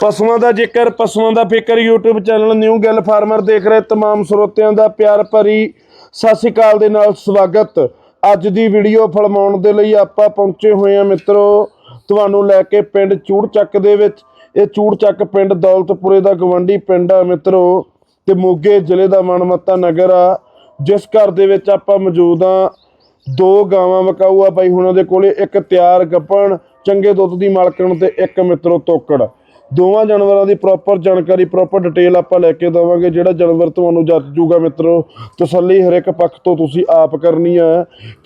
ਪਸ਼ੂਆਂ ਦਾ ਜ਼ਿਕਰ ਪਸ਼ੂਆਂ ਦਾ ਫਿਕਰ YouTube ਚੈਨਲ ਨਿਊ ਗੱਲ ਫਾਰਮਰ ਦੇਖ ਰਹੇ तमाम ਸਰੋਤਿਆਂ ਦਾ ਪਿਆਰ ਭਰੀ ਸਤਿ ਸ਼੍ਰੀ ਅਕਾਲ ਦੇ ਨਾਲ ਸਵਾਗਤ ਅੱਜ ਦੀ ਵੀਡੀਓ ਫਿਲਮਾਉਣ ਦੇ ਲਈ ਆਪਾਂ ਪਹੁੰਚੇ ਹੋਏ ਹਾਂ ਮਿੱਤਰੋ ਤੁਹਾਨੂੰ ਲੈ ਕੇ ਪਿੰਡ ਚੂੜਚੱਕ ਦੇ ਵਿੱਚ ਇਹ ਚੂੜਚੱਕ ਪਿੰਡ ਦੌਲਤਪੁਰੇ ਦਾ ਗਵੰਡੀ ਪਿੰਡ ਆ ਮਿੱਤਰੋ ਤੇ ਮੋਗੇ ਜ਼ਿਲ੍ਹੇ ਦਾ ਮਨਮੱਤਾ ਨਗਰ ਆ ਜਿਸ ਘਰ ਦੇ ਵਿੱਚ ਆਪਾਂ ਮੌਜੂਦ ਆ ਦੋ ਗਾਵਾਂ ਵਕਾਊ ਆ ਬਾਈ ਹੁਣਾਂ ਦੇ ਕੋਲੇ ਇੱਕ ਤਿਆਰ ਗੱਪਣ ਚੰਗੇ ਦੁੱਧ ਦੀ ਮਾਲਕਣ ਤੇ ਇੱਕ ਮਿੱਤਰੋ ਤੋਕੜ ਦੋਵਾਂ ਜਾਨਵਰਾਂ ਦੀ ਪ੍ਰੋਪਰ ਜਾਣਕਾਰੀ ਪ੍ਰੋਪਰ ਡਿਟੇਲ ਆਪਾਂ ਲੈ ਕੇ ਦਵਾਂਗੇ ਜਿਹੜਾ ਜਾਨਵਰ ਤੁਹਾਨੂੰ ਜੱਜ ਜੂਗਾ ਮਿੱਤਰੋ। ਤਸੱਲੀ ਹਰ ਇੱਕ ਪੱਖ ਤੋਂ ਤੁਸੀਂ ਆਪ ਕਰਨੀ ਆ।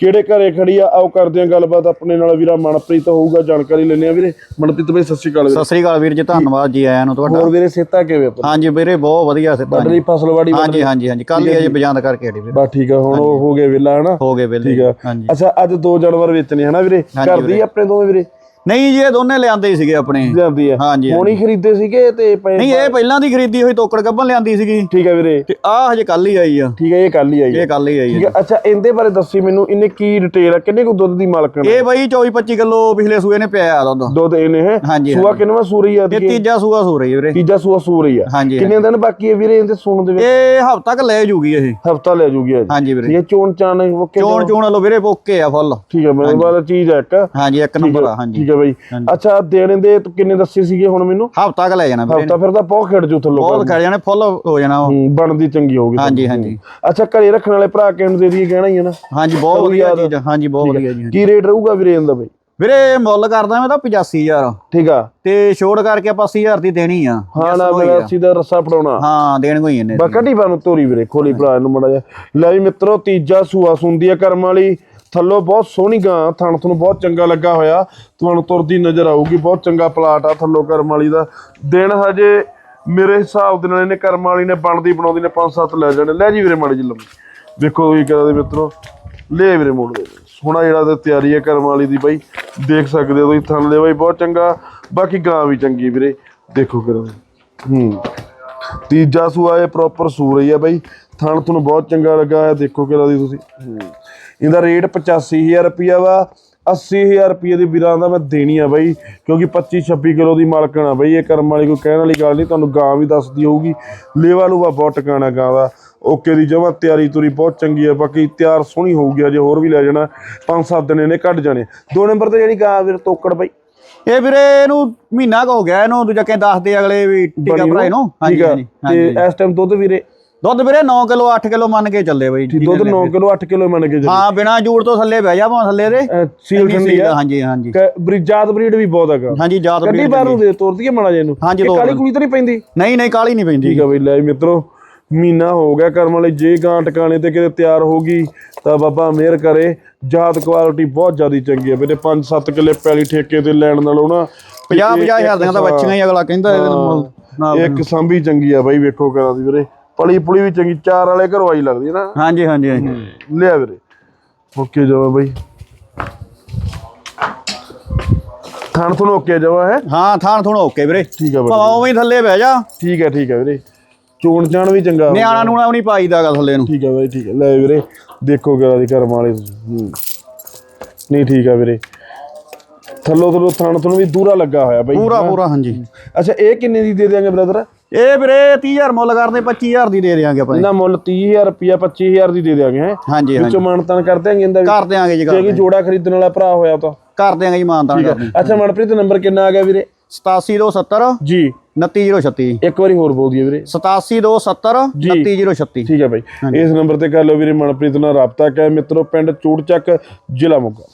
ਕਿਹੜੇ ਘਰੇ ਖੜੀ ਆ ਆਓ ਕਰਦੇ ਆ ਗੱਲਬਾਤ। ਆਪਣੇ ਨਾਲ ਵੀਰਾ ਮਨਪ੍ਰੀਤ ਹੋਊਗਾ ਜਾਣਕਾਰੀ ਲੈਣੇ ਆ ਵੀਰੇ। ਮਨਪ੍ਰੀਤ ਬਾਈ ਸਤਿ ਸ਼੍ਰੀ ਅਕਾਲ ਵੀਰੇ। ਸਤਿ ਸ੍ਰੀ ਅਕਾਲ ਵੀਰ ਜੀ ਧੰਨਵਾਦ ਜੀ ਆਇਆਂ ਨੂੰ ਤੁਹਾਡਾ। ਹੋਰ ਵੀਰੇ ਸੇਤਾ ਕਿਵੇਂ ਆਪਾਂ ਹਾਂਜੀ ਵੀਰੇ ਬਹੁਤ ਵਧੀਆ ਸਿੱਧਾ ਬਦਲੀ ਫਸਲਵਾੜੀ ਹਾਂਜੀ ਹਾਂਜੀ ਹਾਂਜੀ। ਕੱਲ ਹੀ ਅਜੇ ਬਜਾਂਦ ਕਰਕੇ ਹਟੀ ਵੀਰੇ। ਬਾ ਠੀਕ ਆ ਹੁਣ ਉਹ ਹੋ ਗਏ ਵਿਲਾ ਹਨਾ? ਹੋ ਗਏ ਵੇਲੇ ਠੀਕ ਆ। ਅੱਛਾ ਅੱਜ ਦੋ ਜਾਨਵਰ ਵੇਚਣੇ ਹਨਾ ਵੀਰੇ? ਹਾਂਜੀ ਘਰ ਦੀ ਆਪਣੇ ਦੋਵੇਂ ਵੀਰੇ? ਨਹੀਂ ਜੀ ਇਹ ਦੋਨੇ ਲਿਆਂਦੇ ਹੀ ਸੀਗੇ ਆਪਣੇ। ਜਾਂਦੀ ਆ। ਹਾਂਜੀ ਹੁਣ ਹੀ ਖਰੀਦੇ ਸੀਗੇ ਤੇ ਪਏ ਨਹੀਂ ਇਹ ਪਹਿਲਾਂ ਦੀ ਖਰੀਦੀ ਹੋਈ ਤੋਕੜ ਗੱਬਨ ਲਿਆਂਦੀ ਸੀਗੀ। ਠੀਕ ਹੈ ਵੀਰੇ। ਤੇ ਆਹ ਹਜੇ ਕੱਲ ਹੀ ਆਈ ਆ। ਠੀਕ ਹੈ ਇਹ ਕੱਲ ਹੀ ਆਈ ਹੈ ਇਹ ਕੱਲ ਹੀ ਆਈ ਠੀਕ ਆ ਹੈ ਅੱਛਾ ਇਹਦੇ ਬਾਰੇ ਦੱਸੀ ਮੈਨੂੰ ਇਹਨੇ ਕੀ ਡਿਟੇਲ ਆ ਕਿੰਨੇ ਕੁ ਦੁੱਧ ਦੀ ਮਾਲਕਣ ਇਹ ਬਈ 24 25 ਕਿਲੋ ਪਿਛਲੇ ਸੂਏ ਨੇ ਪਿਆ ਦੁੱਧ। ਦੁੱਧ ਇਹਨੇ ਹੈ? ਸੂਆ। ਕਿੰਨਵਾ ਸੂਰੀ ਆ ਇਹ ਤੀਜਾ ਸੂਆ ਸੂ ਰਹੀ ਵੀਰੇ। ਤੀਜਾ ਸੂਆ ਸੂਰੀ ਆ। ਹਾਂਜੀ ਕਿੰਨੇ ਦਿਨ ਬਾਕੀ ਹੈ ਵੀਰੇ ਇਹਦੇ ਸੂਣ ਦੇ ਵਿੱਚ? ਇਹ ਹਫ਼ਤਾ ਕ ਲੈ ਜੂਗੀ ਇਹ। ਹਫਤਾ ਲੈ ਜੂਗੀ ਹਾਂਜੀ ਵੀਰੇ। ਇਹ ਚੋਣ ਚਾਣ ਓਕੇ ਚੋਣ ਚੋਣ? ਲੋ ਵੀਰੇ ਓਕੇ ਆ ਫੁੱਲ। ਠੀਕ ਹੈ ਮੇਰੇ ਬਾਰੇ ਚੀਜ਼ ਹੈ ਇੱਕ। ਹਾਂਜੀ ਇੱਕ ਨੰਬਰ ਆ ਹਾਂਜੀ। ਹੈ ਬਈ। ਅੱਛਾ ਦੇਣ ਦੇ ਤੂੰ ਕਿੰਨੇ ਦੱਸੇ ਸੀਗੇ ਹੁਣ ਮੈਨੂੰ? ਹਫ਼ਤਾ ਕ ਲੈ ਜਾਣਾ ਵੀਰੇ। ਹਫਤਾ ਫਿਰ ਤਾਂ ਬਹੁਤ ਖੇਡ ਜੂ ਥੱਲੋਂ ਬਹੁਤ ਖੜ ਜਾਣੇ ਫੁੱਲ ਹੋ ਜਾਣਾ ਉਹ। ਬਣਦੀ ਚੰਗੀ ਹੋਊਗੀ ਹਾਂਜੀ ਹਾਂਜੀ। ਅੱਛਾ ਘਰੇ ਰੱਖਣ ਵਾਲੇ ਭਰਾ ਕਿੰਨ ਦੇ ਦੀ ਕਹਿਣਾ ਹੀ ਹੈ ਨਾ। ਹਾਂਜੀ ਬਹੁਤ ਵਧੀਆ ਚੀਜ਼ ਆ। ਹਾਂਜੀ ਬਹੁਤ ਵਧੀਆ ਜੀ ਕੀ ਰੇਟ ਰਹੂਗਾ ਵੀਰੇ ਇਹਦਾ ਬਈ? ਵੀਰੇ ਮੁੱਲ ਕਰਦਾ ਮੈਂ ਤਾਂ 85000 ਠੀਕ ਆ। ਤੇ ਛੋੜ ਕਰਕੇ ਆਪਾਂ 80000 ਦੀ ਦੇਣੀ ਆ। ਹਾਂ ਨਾ ਮੇਰਾ ਸਿੱਧਾ ਰੱਸਾ ਫੜਾਉਣਾ। ਹਾਂ ਦੇਣ ਕੋਈ ਇਹਨੇ ਬਾ ਕੱਢੀ ਬਾਨੂੰ ਤੋਰੀ ਵੀਰੇ ਖੋਲੀ ਭਰਾ ਇਹਨੂੰ ਮੜਾ ਜਾ ਲੈ ਵੀ ਮਿੱਤਰੋ ਤੀਜਾ ਸੂਆ ਸੁੰਦੀ ਆ ਕਰਮ ਵਾਲੀ। ਥੱਲੋਂ ਬਹੁਤ ਸੋਹਣੀ ਗਾਂ, ਥਣ ਤੁਹਾਨੂੰ ਬਹੁਤ ਚੰਗਾ ਲੱਗਾ ਹੋਇਆ। ਤੁਹਾਨੂੰ ਤੁਰਦੀ ਨਜ਼ਰ ਆਊਗੀ, ਬਹੁਤ ਚੰਗਾ ਪਲਾਟ ਆ ਥੱਲੋਂ ਕਰਮ ਵਾਲੀ ਦਾ। ਦਿਨ ਹਜੇ ਮੇਰੇ ਹਿਸਾਬ ਦੇ ਨਾਲ ਇਹਨੇ ਕਰਮ ਵਾਲੀ ਨੇ ਬਣਦੀ ਬਣਾਉਂਦੀ ਨੇ ਪੰਜ ਸੱਤ ਲੈ ਜਾਣੇ। ਲੈ ਜੀ ਵੀਰੇ ਮਾੜੀ ਜੀ ਲੰਮੀ। ਵੇਖੋ ਕੀ ਕਰਾ ਦੇ ਮਿੱਤਰੋ। ਲੈ ਵੀਰੇ ਮੋੜ ਦੇ। ਸੋਹਣਾ ਜਿਹੜਾ ਤੇ ਤਿਆਰੀ ਹੈ ਕਰਮ ਵਾਲੀ ਦੀ ਬਾਈ। ਦੇਖ ਸਕਦੇ ਹੋ ਤੁਸੀਂ, ਥਣ ਦੇ ਬਾਈ ਬਹੁਤ ਚੰਗਾ। ਬਾਕੀ ਗਾਂ ਵੀ ਚੰਗੀ ਵੀਰੇ। ਦੇਖੋ ਕਰਾ ਹੂੰ। ਤੀਜਾ ਸੂਆ ਇਹ ਪ੍ਰੋਪਰ ਸੂ ਰਹੀ ਹੈ ਬਾਈ। ਥਣ ਤੁਹਾਨੂੰ ਬਹੁਤ ਚੰਗਾ ਲੱਗਾ ਹੈ ਦੇਖੋ ਕਿਹੜਾ ਦੀ ਤੁਸੀਂ। ਹੂੰ। ਇਹਦਾ ਰੇਟ 85000 ਰੁਪਿਆ ਵਾ 80000 ਰੁਪਏ ਦੀ ਵੀਰਾਂ ਦਾ ਮੈਂ ਦੇਣੀ ਆ ਬਾਈ ਕਿਉਂਕਿ 25 26 ਕਿਲੋ ਦੀ ਮਾਲਕਣ ਆ ਬਾਈ ਇਹ ਕਰਮ ਵਾਲੀ ਕੋਈ ਕਹਿਣ ਵਾਲੀ ਗੱਲ ਨਹੀਂ ਤੁਹਾਨੂੰ ਗਾਂ ਵੀ ਦੱਸਦੀ ਹੋਊਗੀ। ਲੇਵਾ ਲੂਵਾ ਬਹੁਤ ਟਿਕਾਣਾ ਗਾਂ ਦਾ ਓਕੇ ਦੀ ਜਮਾ ਤਿਆਰੀ ਤੁਰੀ ਬਹੁਤ ਚੰਗੀ ਹੈ ਬਾਕੀ ਤਿਆਰ ਸੋਹਣੀ ਹੋਊਗੀ ਅਜੇ ਹੋਰ ਵੀ ਲੈ ਜਾਣਾ। ਪੰਜ ਸੱਤ ਦਿਨ ਇਹਨੇ ਕੱਢ ਜਾਣੇ। ਦੋ ਨੰਬਰ ਤੇ ਜਿਹੜੀ ਗਾਂ ਵੀਰ ਤੋਕੜ ਬਾਈ। ਇਹ ਵੀਰੇ ਇਹਨੂੰ ਮਹੀਨਾ ਕੁ ਹੋ ਗਿਆ ਇਹਨੂੰ ਦੂਜਾ ਕਹਿੰਦੇ ਦੱਸਦੇ ਅਗਲੇ ਵੀ ਟੀਕਾ ਭਰਾਏ ਨੂੰ। ਆ। ਹਾਂਜੀ ਤੇ ਇਸ ਟਾਈਮ ਦੁੱਧ ਵੀਰੇ ਦੁੱਧ ਵੀਰੇ 9 ਕਿਲੋ 8 ਕਿਲੋ ਮੰਨ ਕੇ ਚੱਲੇ ਬਈ ਦੁੱਧ 9 ਕਿਲੋ 8 ਕਿਲੋ ਮੰਨ ਕੇ ਚੱਲੀ। ਹਾਂ ਬਿਨਾ ਜੂੜ ਤੋਂ ਥੱਲੇ ਬਹਿ ਜਾ ਭਾਂ ਥੱਲੇ ਦੇ। ਸੀਲ ਠੰਡੀ ਆ। ਹਾਂਜੀ ਹਾਂਜੀ। ਬ੍ਰਿਜਾਤ ਬਰੀਡ ਵੀ ਬਹੁਤ ਹੈਗਾ। ਹਾਂਜੀ ਜਾਤ ਕੱਢੀ ਬਰੀਡ ਬਾਹਰੋਂ ਦੇ ਤੋਰਦੀ ਹੈ ਮਾੜਾ ਜੇ ਨੂੰ ਹਾਂਜੀ, ਕਾਲੀ। ਕੁੜੀ ਤਾਂ ਨਹੀਂ ਪੈਂਦੀ? ਨਹੀਂ ਨਹੀਂ ਕਾਲੀ ਨਹੀਂ ਪੈਂਦੀ। ਠੀਕ ਆ ਬਈ ਲੈ ਮਿੱਤਰੋ ਮਹੀਨਾ ਹੋ ਗਿਆ ਕਰਮ ਵਾਲੇ ਜੇ ਗਾਂ ਟਿਕਾਣੇ ਤੇ ਕਿਤੇ ਤਿਆਰ ਹੋਗੀ ਤਾਂ ਬਾਬਾ ਮਿਹਰ ਕਰੇ। ਜਾਤ ਕੁਆਲਿਟੀ ਬਹੁਤ ਜ਼ਿਆਦੀ ਚੰਗੀ ਹੈ ਵੀਰੇ 5-7 ਕਿੱਲੇ ਪੈਲੀ ਠੇਕੇ ਤੇ ਲੈਣ ਨਾਲੋਂ ਨਾ 50 50 ਹਜ਼ਾਰ ਦੀਆਂ ਤਾਂ ਬੱਚੀਆਂ ਹੀ ਅਗਲਾ ਕਹਿੰਦਾ ਇਹਦੇ ਨਾਲ ਇੱਕ ਸੰਭੀ ਚੰਗੀ ਆ ਬਾਈ ਵੇਖੋ ਕਰਾਂ ਦੀ ਵੀਰੇ। ਪਲੀ ਪੁਲੀ ਵੀ ਚੰਗੀ ਚਾਰ ਵਾਲੇ ਘਰੋਂ ਆਈ ਲੱਗਦੀ ਹੈ ਨਾ। ਹਾਂਜੀ ਹਾਂਜੀ ਹਾਂਜੀ। ਲਿਆ ਵੀਰੇ। ਓਕੇ ਜਾਵਾ ਬਾਈ। ਥਾਣ ਤੁਹਾਨੂੰ ਓਕੇ ਜਾਵਾ ਹੈ। ਹਾਂ ਥਾਣ ਥੋੜਾ ਓਕੇ ਵੀਰੇ। ਠੀਕ ਆ ਬਾਈ। ਭਾਵੇਂ ਥੱਲੇ ਬਹਿ ਜਾ। ਠੀਕ ਹੈ ਠੀਕ ਹੈ ਵੀਰੇ। ਚੋਣ ਚਾਣ ਵੀ ਚੰਗਾ। ਨਿਆਣਾ ਨੂਣਾ ਵੀ ਨਹੀਂ ਪਾਈਦਾਗਾ ਥੱਲੇ ਨੂੰ। ਠੀਕ ਹੈ ਬਾਈ ਠੀਕ ਹੈ ਲੈ ਵੀਰੇ ਦੇਖੋ ਕਿਹੜਾ ਦੀ ਕਰਮ ਵਾਲੇ। ਨਹੀਂ ਠੀਕ ਹੈ ਵੀਰੇ। ਥੱਲੋਂ ਥੱਲੋਂ ਥਣ ਤੁਹਾਨੂੰ ਵੀ ਦੂਰਾ ਲੱਗਾ ਹੋਇਆ ਬਾਈ। ਪੂਰਾ ਪੂਰਾ ਹਾਂਜੀ। ਅੱਛਾ ਇਹ ਕਿੰਨੇ ਦੀ ਦੇ ਦਿਆਂਗੇ ਬ੍ਰਦਰ ਇਹ ਵੀਰੇ 30000 ਮੁੱਲ ਕਰਦੇ 25000 ਦੀ ਦੇ ਦੇਾਂਗੇ ਆਪਾਂ ਇਹਦਾ ਮੁੱਲ 30000 ਰੁਪਿਆ 25000 ਦੀ ਦੇ ਦਿਆਂਗੇ ਹੈ। ਹਾਂਜੀ ਹਾਂਜੀ। ਵਿੱਚੋਂ ਮਾਨਤਾਨ ਕਰ ਦਿਆਂਗੇ ਇਹਦਾ ਵੀ। ਕਰ ਦਿਆਂਗੇ ਜੀ ਜੇ ਕਰ ਕੋਈ ਜੋੜਾ ਖਰੀਦਣ ਵਾਲਾ ਭਰਾ ਹੋਇਆ ਤਾਂ। ਕਰ ਦਿਆਂਗੇ ਜੀ ਮਾਨਤਾਨ ਠੀਕ ਹੈ। ਅੱਛਾ ਮਨਪ੍ਰੀਤ ਨੰਬਰ ਕਿੰਨਾ ਆ ਗਿਆ ਵੀਰੇ? 87270 ਜੀ। 29036 ਇੱਕ ਵਾਰੀ ਹੋਰ ਬੋਲ ਦਈਏ ਵੀਰੇ। 87270 ਜੀ। 29036 ਠੀਕ ਹੈ ਬਾਈ। ਇਸ ਨੰਬਰ ਤੇ ਕਰ ਲਓ ਵੀਰੇ ਮਨਪ੍ਰੀਤ ਨਾਲ ਰਾਬਤਾ ਕਰ ਮਿੱਤਰੋ ਪਿੰਡ ਚੂੜਚੱਕ ਜ਼ਿਲ੍ਹਾ ਮੋਗਾ।